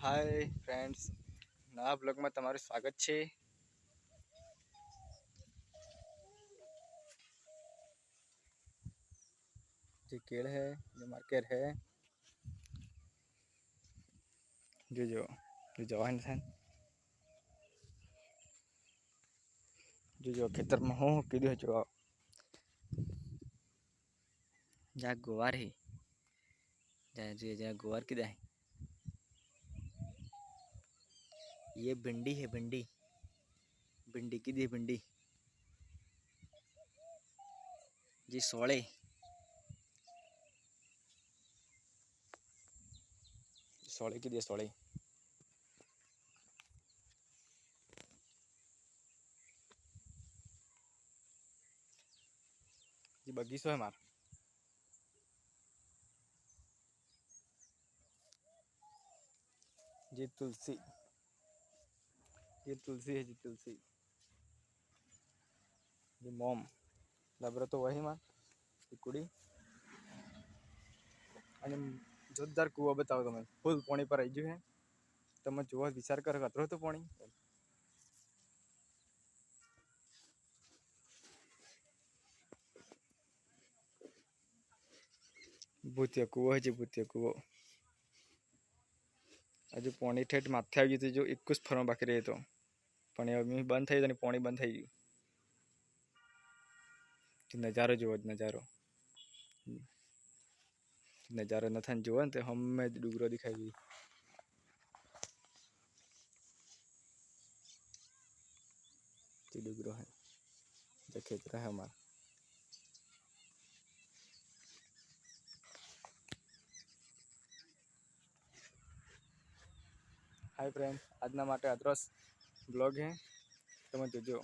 Hi friends ना blog में तरु स्वागत है जी केड़ है जो मार्केट है जो जो जो जवान सन जो जो खेतर में हो कीधु जो जा गोवार ही जा जो जा गोवार किधा है ये भिंडी है, भिंडी। भिंडी की दी भिंडी। जी, सोले। सोले की दी, सोले। जी, बगीचो है मार जी, तुलसी। ये तुलसी है जी तुलसी ये मोम लबरो तो वही માં એ કુડી અને જોરદાર કૂવો બતાવો તમે ફૂલ પાણી પર આવી ગયું છે તમે જોવો વિચાર કરો કતરો હતું પાણી ભૂતિયા કૂવો છે ભૂતિયા કૂવો હજુ પાણી ઠેઠ માથે આવી ગયું હતું જો એક જ ફરવા બાકી રહ્યો હતો પણ એ હવે બંધ થઈ ગયું અને પાણી બંધ થઈ ગયું નજારો જુઓ જ નજારો નજારો નથી જુઓ ને તો હમે ડુંગરો દેખાઈ ગઈ તે ડુંગરો હે જે ખેતર હે અમારા હાય ફ્રેન્ડ આજના માટે આદરસ બ્લોગ હે તમે જોજો.